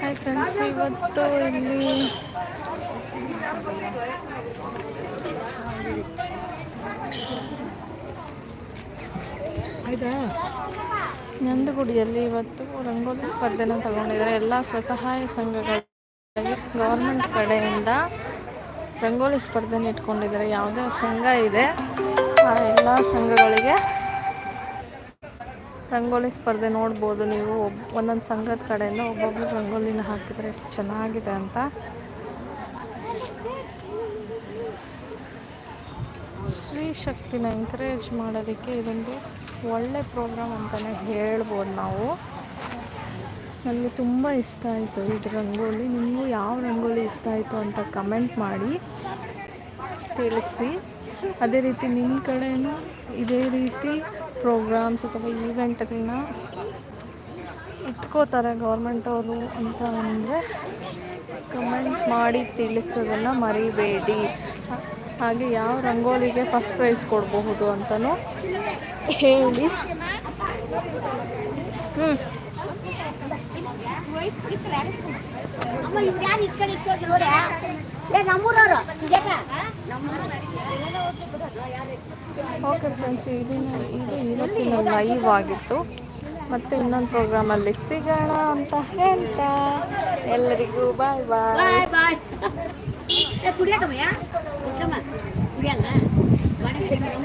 Hi friends ಇವತ್ತು ಇಲ್ಲಿ ಆಯ್ತಾ? ನಂದಗುಡಿಯಲ್ಲಿ ಇವತ್ತು ರಂಗೋಲಿ ಸ್ಪರ್ಧೆನ ತಗೊಂಡಿದ್ದಾರೆ. ಎಲ್ಲ ಸ್ವಸಹಾಯ ಸಂಘಗಳಿಗೆ ಗೌರ್ಮೆಂಟ್ ಕಡೆಯಿಂದ ರಂಗೋಲಿ ಸ್ಪರ್ಧೆನ ಇಟ್ಕೊಂಡಿದ್ದಾರೆ. ಯಾವುದೇ ಸಂಘ ಇದೆ. ಆ ಎಲ್ಲ ಸಂಘಗಳಿಗೆ ರಂಗೋಲಿ ಸ್ಪರ್ಧೆ ನೋಡ್ಬೋದು ನೀವು. ಒಬ್, ಒಂದೊಂದು ಸಂಘದ ಕಡೆಯಿಂದ ಒಬ್ಬೊಬ್ರು ರಂಗೋಲಿನ ಹಾಕಿದರೆ ಎಷ್ಟು ಚೆನ್ನಾಗಿದೆ ಅಂತ. ಸ್ತ್ರೀ ಶಕ್ತಿನ ಎಂಕರೇಜ್ ಮಾಡೋದಕ್ಕೆ ಇದೊಂದು ಒಳ್ಳೆ ಪ್ರೋಗ್ರಾಮ್ ಅಂತಲೇ ಹೇಳ್ಬೋದು ನಾವು. ನನಗೆ ತುಂಬ ಇಷ್ಟ ಆಯಿತು ಇದು ರಂಗೋಲಿ. ನಿಮಗೂ ಯಾವ ರಂಗೋಲಿ ಇಷ್ಟ ಆಯಿತು ಅಂತ ಕಮೆಂಟ್ ಮಾಡಿ, ತಿಳಿಸಿ. ಅದೇ ರೀತಿ ನಿಮ್ಮ ಕಡೆಯೂ ಇದೇ ರೀತಿ ಪ್ರೋಗ್ರಾಮ್ಸ್ ಅಥವಾ ಈವೆಂಟ್ಗಳನ್ನ ಇಟ್ಕೋತಾರೆ ಗೌರ್ಮೆಂಟವರು ಅಂತ ಅಂದರೆ ಕಮೆಂಟ್ ಮಾಡಿ ತಿಳಿಸೋದನ್ನು ಮರಿಬೇಡಿ. ಹಾಗೆ ಯಾವ ರಂಗೋಲಿಗೆ ಫಸ್ಟ್ ಪ್ರೈಸ್ ಕೊಡಬಹುದು ಅಂತಲೂ ಹೇಳಿ. ಹ್ಞೂ ಓಕೆ ಫ್ರೆಂಡ್ಸ್ ಇದು ಇದು ಇವತ್ತಿನ ಲೈವ್ ಆಗಿತ್ತು. ಮತ್ತು ಇನ್ನೊಂದು ಪ್ರೋಗ್ರಾಮಲ್ಲಿ ಸಿಗೋಣ ಅಂತ ಹೇಳ್ತಾ. ಎಲ್ಲರಿಗೂ ಬಾಯ್ ಬಾಯ್ ಬಾಯ್ ಬಾಯ್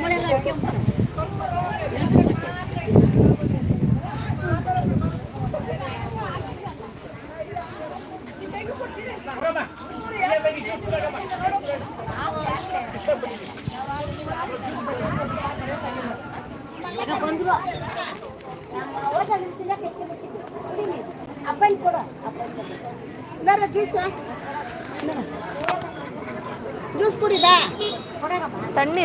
ಕುಡಿಯಲ್ಲ అబ్బాయిని కూడా అబ్బాయి జ్యూస్ జ్యూస్ కుడిదా తన్నీర్